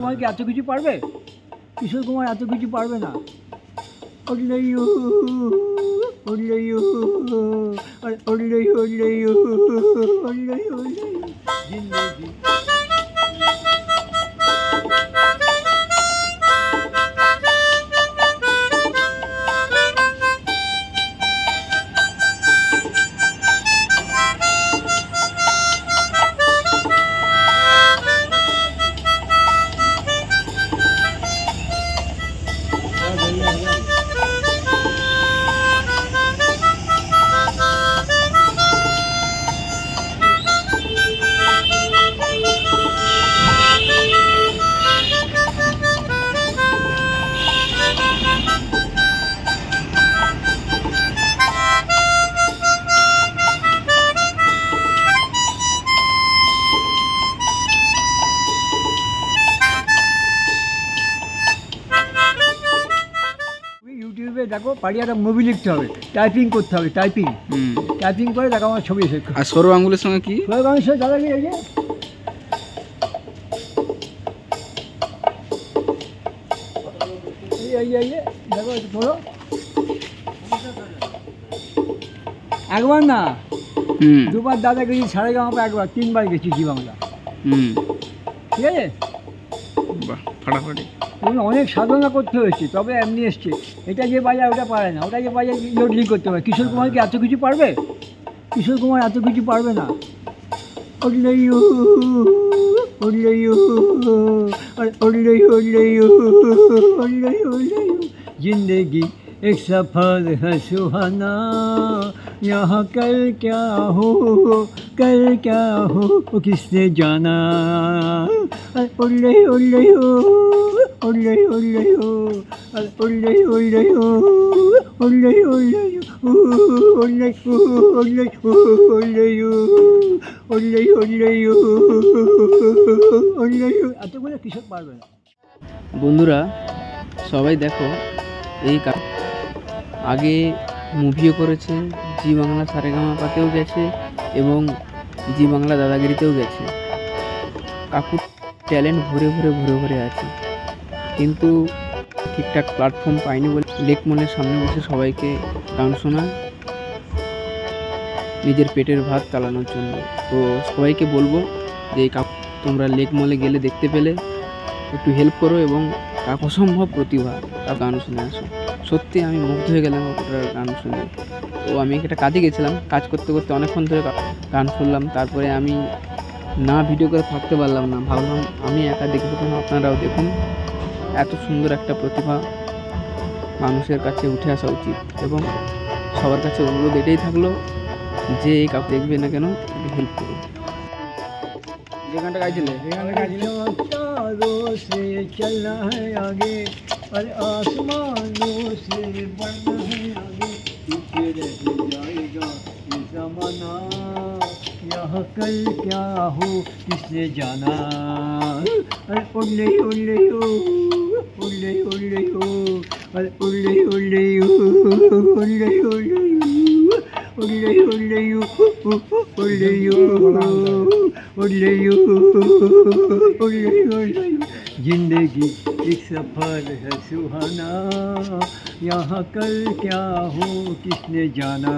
কুমার কি এত কিছু পারবে কিশোর কুমার এত কিছু পারবে না আরে ওল্লেইয়ু, ওল্লেইয়ু, ওল্লেইয়ু, ওল্লেইয়ু, জিন্দেগি। দেখো পারি একটা মুভি লিখতে হবে টাইপিং করতে হবে টাইপিং টাইপিং করে দেখো আমার ছবি এসে আর সরু আঙ্গুলের সঙ্গে কি? সোহেব আমি সে দাদাকে এই যে? দেখো ধরো একবার না দুবার দাদা গেছি সাড়ে গামা একবার তিনবার গেছি জি বাংলা। ঠিক আছে? ফাটাফাটি? অনেক সাধনা করতে হয়েছে, তবে এমনি এসছে। এটা যে বাজায় ওটা পারে না। ওটা যে বাজায় লোডলি করতে পারে। কিশোর কুমার কি এত কিছু পারবে? কিশোর কুমার এত কিছু পারবে না। জিন্দেগি। जिंदगी एक सफर है सुहाना यहाँ कल क्या हो कल क्या हो वो किसने जाना अरे उल्ले उल्ले हो उल्ले उल्ले हो अरे उल्ले उल्ले हो उल्ले उल्ले हो उल्ले उल्ले उल्ले उल्ले उल्ले उल्ले এতগুলো কৃষক পারবে না বন্ধুরা সবাই দেখো এই কা- আগে মুভিও করেছে, জি বাংলা সারেগামা পাতেও গেছে এবং জি বাংলা দাদাগিরিতেও গেছে। কাকুর ট্যালেন্ট ভরে ভরে ভরে ভরে আছে। কিন্তু ঠিকঠাক প্ল্যাটফর্ম পাইনি বলে লেক মলের সামনে বসে সবাইকে গান শোনায় নিজের পেটের ভাত চালানোর জন্য। তো সবাইকে বলব যে, কাকু, তোমরা লেক মলে গেলে দেখতে পেলে। একটু হেল্প করো এবং অসম্ভব প্রতিভা গান শুনে আসো। সত্যি আমি মুগ্ধ হয়ে গেলাম ওটার গান শুনে ও আমি একটা কাজে গেছিলাম কাজ করতে করতে অনেকক্ষণ ধরে গান শুনলাম তারপরে আমি না ভিডিও করে থাকতে পারলাম না। ভাবলাম আমি একা দেখে কেন? আপনারাও দেখুন। এত সুন্দর একটা প্রতিভা মানুষের কাছে উঠে আসা উচিত এবং সবার কাছে অনুরোধ এটাই থাকল যে এই কাউকে দেখবে না কেন হেল্প করুন। গাইছিলে? গাইছিলে? চলো সে হ্যাঁ আগে और आसमानों से बढ़ना है आगे पीछे रह जाएगा ये जमाना यहाँ कल क्या हो किसने जाना अरे उल्ले उल्ले हो उल्ले उल्ले हो अरे उल्ले उल्ले हो उल्ले उल्ले हो उल्ले उल्ले हो उल्ले उल्ले उल्ले ज़िंदगी एक सफ़र है सुहाना? यहाँ कल क्या हो किसने जाना?